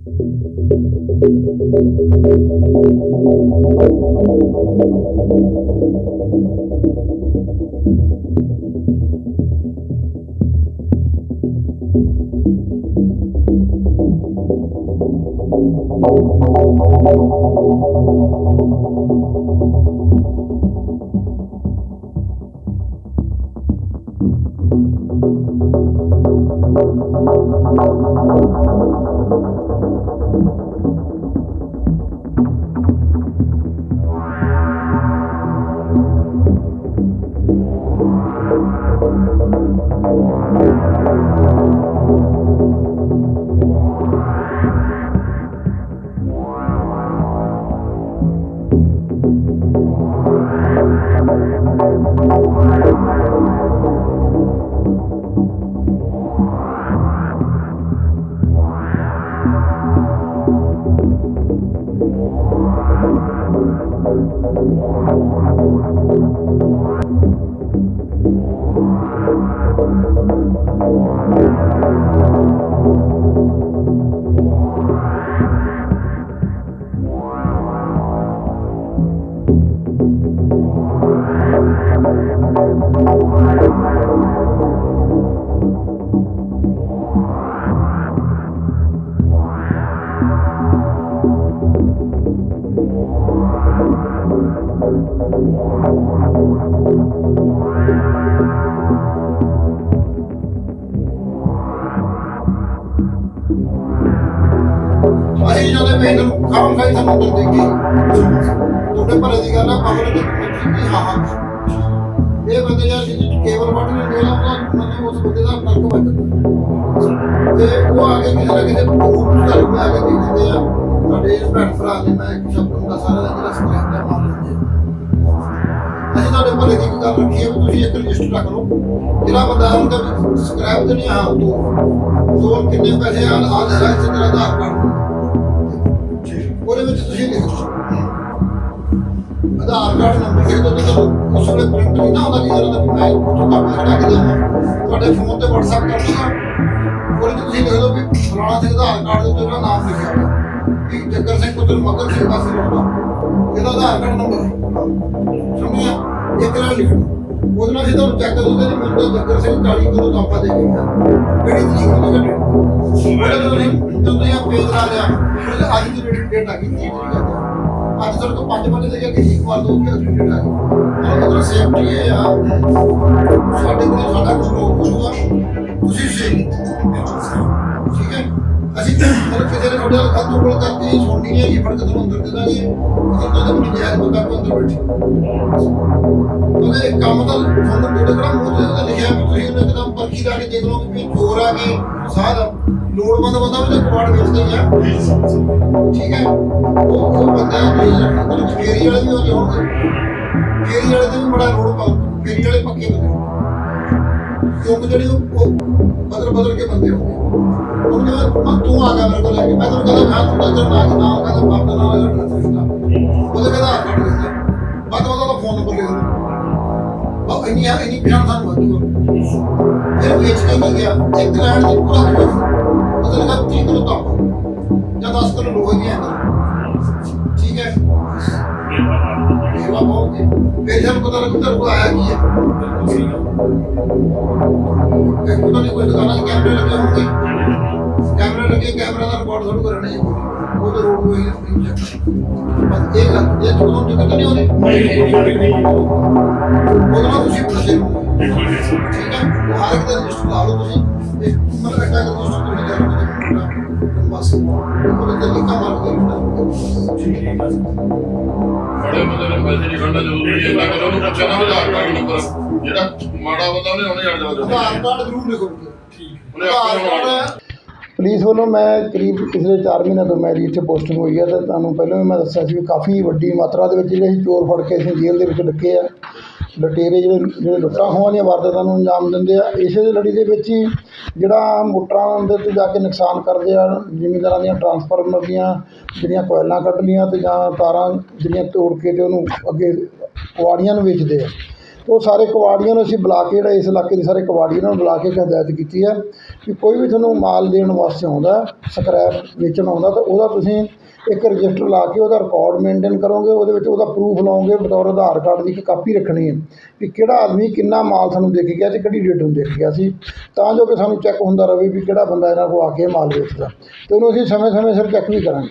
ਅਸੀਂ ਜਦੋਂ ਮੈਨੂੰ ਖਾਣ ਖਾਈ ਸਾਨੂੰ ਉੱਤਰ ਦੇ ਗਏ ਤੁਹਾਡੇ ਭਲੇ ਦੀ ਗੱਲ ਆ ਪਬਲਿਕ ਦੀ ਕਮੇਟੀ ਵੀ ਹਾਂ ਹਾਂ ਇਹ ਬੰਦੇ ਯਾਰ ਜਿਹਦੇ ਕੇਵਲ ਵੱਟ ਨਹੀਂ ਦੇਣਾ ਉਹਨਾਂ ਨੂੰ ਉਸ ਬੰਦੇ ਦਾ ਨਰਕ ਵੱਜਦਾ ਤੇ ਉਹ ਆ ਕੇ ਕਿਸੇ ਨਾ ਕਿਸੇ ਬੂਟ ਘਰ ਨੂੰ ਆ ਕੇ ਦੇ ਦਿੰਦੇ ਆ, ਸਾਡੇ ਇਸ ਭੈਣ ਭਰਾ ਨੇ ਮੈਂ ਇੱਕ ਸ਼ਬਦ ਦਾ ਸਾਰਾ ਜਿਹੜਾ ਸਕ੍ਰੈਪ ਦਾ ਮਾਰ ਲੈਂਦੇ ਆ। ਅਸੀਂ ਤੁਹਾਡੇ ਭਲੇ ਦੀ ਇੱਕ ਗੱਲ ਰੱਖੀ ਹੈ, ਵੀ ਤੁਸੀਂ ਇੱਕ ਲਿਸਟ ਰੱਖ ਲਓ। ਜਿਹੜਾ ਬੰਦਾ ਹੁੰਦਾ ਵੀ ਸਕ੍ਰੈਪ ਤੇ ਨਹੀਂ ਆ ਤੂੰ ਤੋਰ ਕਿੰਨੇ ਪੈਸੇ ਆ ਆ ਲੈ ਇਸ ਤਰ੍ਹਾਂ ਦਾ ਆਧਾਰ ਕਾਰਡ। ਉਹਦੇ ਵਿੱਚ ਤੁਸੀਂ ਲਿਖੋ ਆਧਾਰ ਕਾਰਡ ਨੰਬਰ ਲਿਖ ਦਿਓ ਤੇ ਤੁਹਾਨੂੰ ਉਸ ਵੇਲੇ ਪ੍ਰਿੰਟ ਨਹੀਂ ਨਾ ਹੁੰਦਾ ਕਿ ਜਿਹੜਾ ਦਾ ਮੈਂ ਫੋਟੋ ਕਾਪੀ ਕਢਾ ਕੇ ਦੇਵਾਂ ਤੁਹਾਡੇ ਫੋਨ ਤੇ WhatsApp ਕਰ ਦੂੰਗਾ ਉਹਦੇ 'ਚ ਤੁਸੀਂ ਲਿਖ ਦਿਓ ਵੀ ਫਲਾਣਾ ਸਿੰਘ ਆਧਾਰ ਕਾਰਡ ਦੇ ਉੱਤੇ ਜਿਹੜਾ ਨਾਮ ਲਿਖਿਆ ਹੋਇਆ। ਕਿ ਜੱਗਰ ਸਿੰਘ ਪੁੱਤਰ, ਮਗਰ ਸਿੰਘ ਵਾਸੀ ਰਹਿੰਦਾ ਇਹਦਾ ਆਧਾਰ ਕਾਰਡ ਨੰਬਰ ਸਮਝਿਆ ਇੱਕ ਨਾਲ ਲਿਖਣਾ ਉਹਦੇ ਨਾਲ ਸਿੱਧਾ ਚੈੱਕ ਕਰ ਦੋਗੇ ਜੀ ਮੈਨੂੰ ਤਾਂ ਜੱਗਰ ਸਿੰਘ 40 ਕਿਲੋ ਦਾ ਆਪਾਂ ਦੇ ਕੇ ਗਿਆ ਕਿਹੜੀ ਤਰੀਕ ਨੂੰ ਕੱਢੀ ਉਹਦੇ ਤੋਂ ਨਹੀਂ ਜਦੋਂ ਤੁਸੀਂ ਆਹ ਪੇਜ ਲਾ ਲਿਆ, ਉਹਦੇ ਅੱਜ ਦੀ ਡੇਟ ਡੇਟ ਆ ਗਈ 30 ਤਰੀਕ ਆ ਗਈ। ਅੱਜ ਤੁਹਾਡੇ ਕੋਲ 5 ਵਜੇ ਦੇ ਕਿ ਇੱਕ ਵਾਰ ਦੋ ਕਿ ਅਗਲੀ ਡੇਟ ਆ ਗਈ ਮਤਲਬ ਅਗਰ ਸੇਫਟੀ ਇਹ ਆ ਸਾਡੇ ਕੋਲ ਸਾਡਾ ਕੁਝ ਰੋਕ ਹੋਊਗਾ ਤੁਸੀਂ ਸੇਫ ਠੀਕ ਹੈ ਅਸੀਂ ਮਤਲਬ ਕਿਸੇ ਨੇ ਤੁਹਾਡੇ ਨਾਲ ਖਾਤੋਂ ਕੋਲ ਕਰਤੀ, ਸੁਣਨੀ ਨਹੀਂ ਹੈਗੀ ਫੜ ਕੇ ਤੁਹਾਨੂੰ ਅੰਦਰ ਦੇ ਦਾਂਗੇ ਅਸੀਂ ਤਾਂ ਆਪਣੀ ਜਾਇਜ਼ ਬੰਦਾ ਕੋ ਅੰਦਰ ਬੈਠੇ। ਉਹਦੇ ਕੰਮ ਤਾਂ ਤੁਹਾਨੂੰ ਤੁਹਾਡੇ ਕਿਹੜਾ ਮੂੰਹ ਤੇ ਤਾਂ ਲਿਖਿਆ ਵੀ ਤੁਸੀਂ ਉਹਨੇ ਇੱਕਦਮ ਪਰਖੀ ਲਾ ਕੇ ਦੇਖ ਲਓ ਵੀ ਚੋਰ ਆ ਗਏ ਸਾਧ ਲੋੜਵੰਦ ਬੰਦਾ ਵੀ ਤਾਂ ਕਵਾੜ ਵੇਚਦਾ ਹੀ ਆ। ਠੀਕ ਹੈ? ਉਹ ਉਹ ਬੰਦਾ ਤੁਸੀਂ ਫੇਰੀ ਵਾਲੇ ਵੀ ਹੋਣਗੇ। ਫੇਰੀ ਵਾਲੇ ਤੇ ਵੀ ਬੜਾ ਰੋਡ ਪਾ ਕਿਉਂਕਿ ਜਿਹੜੇ ਉਹ ਉਹ ਬਦਲ ਬਦਲ ਕੇ ਬੰਦੇ ਹੋਣਗੇ ਹੁਣ ਜਿਵੇਂ ਮੈਂ, ਤੂੰ ਆ ਗਿਆ ਮੇਰੇ ਕੋਲ ਲੈ ਕੇ। ਮੈਂ ਤੈਨੂੰ ਕਹਿੰਦਾ, ਹਾਂ, ਤੂੰ ਤਾਂ ਨਾ ਨਾਮ ਕਹਿੰਦਾ, ਬਾਪ ਦਾ ਨਾਮ ਹੈ ਐਡਰੈਸ ਲਿਖਦਾ ਉਹਦੇ ਕਹਿੰਦਾ ਆਧਾਰ ਕਾਰਡ ਲਿਖਦਾ ਬਾਅਦ ਉਹਦਾ ਤਾਂ ਫੋਨ ਨੰਬਰ ਲਿਖ ਦਿੰਦਾ ਉਹ ਇੰਨੀ ਇੰਨੀ ਪਛਾਣ ਸਾਨੂੰ ਵਾਧੂ ਆ ਫਿਰ ਵੇਚ ਕੇ ਨਹੀਂ ਗਿਆ ਇੱਕ ਲੈਣ ਦੀ ਪੂਰਾ ਫਿਰ ਜਦ ਪਤਾ ਲੱਗੂ ਤੇਰੇ ਕੋਲ ਆਇਆ ਕੀ ਹੈ? ਇੱਕ ਤਾਂ ਨਹੀਂ ਕੋਈ ਦੁਕਾਨਾਂ 'ਚ ਕੈਮਰੇ ਲੱਗੇ ਹੋਣਗੇ। ਕੈਮਰਾ ਲੱਗੇ, ਕੈਮਰਾ ਦਾ ਰਿਕਾਰਡ ਤੁਹਾਨੂੰ ਕਰਨਾ ਹੀ ਹੈ। ਉਹ ਤਾਂ ਰੋਡ ਹੋਈ ਨਹੀਂ ਚੈੱਕ ਬਸ ਇਹ ਗੱਲ, ਇਹ ਤੁਹਾਨੂੰ ਦਿੱਕਤ ਨਹੀਂ ਆਉਂਦੀ ਉਹਦੇ ਨਾਲ ਤੁਸੀਂ ਫਸੇ ਰਹੋਗੇ ਠੀਕ ਹੈ? ਉਹ ਹਰ ਇੱਕ ਦਾ ਰਜਿਸਟਰ ਲਾ ਲਓ ਤੁਸੀਂ। ਇੱਕ ਮਤਲਬ ਅੱਡਾ ਦਾ ਰਜਿਸਟਰ ਤੁਸੀਂ ਬੜੇ ਬੰਦੇ ਨੇ ਪੈਸੇ ਖੰਡਾ ਜਦੋਂ ਵੀ ਇਹਨਾਂ ਕੋਲ ਉਹਨੂੰ ਪੁੱਛਿਆ ਨਾ ਆਧਾਰ ਕਾਰਡ ਨੰਬਰ ਜਿਹੜਾ ਮਾੜਾ ਬੰਦਾ ਉਹਨੇ ਉਹਨੇ ਅੜ ਜਾ ਆਧਾਰ ਕਾਰਡ ਜ਼ਰੂਰ ਲਿਖੋਗੇ ਉਹਨੇ ਆਧਾਰ ਪੁਲਿਸ ਵੱਲੋਂ ਮੈਂ ਕਰੀਬ ਪਿਛਲੇ 4 ਮਹੀਨਿਆਂ ਤੋਂ ਮੇਰੀ ਇੱਥੇ ਪੋਸਟਿੰਗ ਹੋਈ ਹੈ ਤਾਂ ਤੁਹਾਨੂੰ ਪਹਿਲਾਂ ਵੀ ਮੈਂ ਦੱਸਿਆ ਸੀ ਵੀ ਕਾਫੀ ਵੱਡੀ ਮਾਤਰਾ ਦੇ ਵਿੱਚ ਜਿਹੜੇ ਅਸੀਂ ਚੋਰ ਫੜ ਕੇ ਅਸੀਂ ਜੇਲ੍ਹ ਦੇ ਵਿੱਚ ਲੱਗੇ ਆ। ਲਟੇਰੇ ਜਿਹੜੇ ਜਿਹੜੇ ਲੁੱਟਾਂ ਹੋਣ ਦੀਆਂ ਵਾਰਦਾਤਾਂ ਨੂੰ ਅੰਜਾਮ ਦਿੰਦੇ ਆ। ਇਸੇ ਦੀ ਲੜੀ ਦੇ ਵਿੱਚ ਹੀ ਜਿਹੜਾ ਮੋਟਰਾਂ ਦੇ ਤੇ ਜਾ ਕੇ ਨੁਕਸਾਨ ਕਰਦੇ ਆ, ਜ਼ਿਮੀਂਦਾਰਾਂ ਦੀਆਂ ਟਰਾਂਸਫਾਰਮਰ ਦੀਆਂ ਜਿਹੜੀਆਂ ਕੋਇਲਾਂ ਕੱਢ ਲੀਆਂ ਤੇ ਜਾਂ ਤਾਰਾਂ ਜਿਹੜੀਆਂ ਤੋੜ ਕੇ ਅਤੇ ਉਹਨੂੰ ਅੱਗੇ ਕੁਆੜੀਆਂ ਨੂੰ ਵੇਚਦੇ ਆ। ਉਹ ਸਾਰੇ ਕਵਾੜੀਆਂ ਨੂੰ ਅਸੀਂ ਬੁਲਾ ਕੇ ਜਿਹੜਾ ਇਸ ਇਲਾਕੇ ਦੇ ਸਾਰੇ ਕਵਾੜੀਆਂ ਨੂੰ ਬੁਲਾ ਕੇ ਹਦਾਇਤ ਕੀਤੀ ਹੈ ਕਿ ਕੋਈ ਵੀ ਤੁਹਾਨੂੰ ਮਾਲ ਦੇਣ ਵਾਸਤੇ ਆਉਂਦਾ ਸਕ੍ਰੈਪ ਵੇਚਣ ਆਉਂਦਾ, ਤਾਂ ਉਹਦਾ ਤੁਸੀਂ ਇੱਕ ਰਜਿਸਟਰ ਲਾ ਕੇ ਉਹਦਾ ਰਿਕਾਰਡ ਮੇਨਟੇਨ ਕਰੋਗੇ, ਉਹਦੇ ਵਿੱਚ ਉਹਦਾ ਪ੍ਰੂਫ ਲਾਓਗੇ, ਬਤੌਰ ਆਧਾਰ ਕਾਰਡ ਦੀ ਇੱਕ ਕਾਪੀ ਰੱਖਣੀ ਹੈ ਵੀ ਕਿਹੜਾ ਆਦਮੀ ਕਿੰਨਾ ਮਾਲ ਸਾਨੂੰ ਦੇ ਕੇ ਗਿਆ ਤੇ ਕਿਹੜੀ ਡੇਟ ਨੂੰ ਦੇ ਕੇ ਗਿਆ ਸੀ। ਤਾਂ ਜੋ ਕਿ ਸਾਨੂੰ ਚੈੱਕ ਹੁੰਦਾ ਰਹੇ ਵੀ ਕਿਹੜਾ ਬੰਦਾ ਇਹਨਾਂ ਕੋਲ ਆ ਕੇ ਮਾਲ ਵੇਚਦਾ। ਤੇ ਉਹਨੂੰ ਅਸੀਂ ਸਮੇਂ ਸਮੇਂ ਸਿਰ ਚੈੱਕ ਵੀ ਕਰਾਂਗੇ।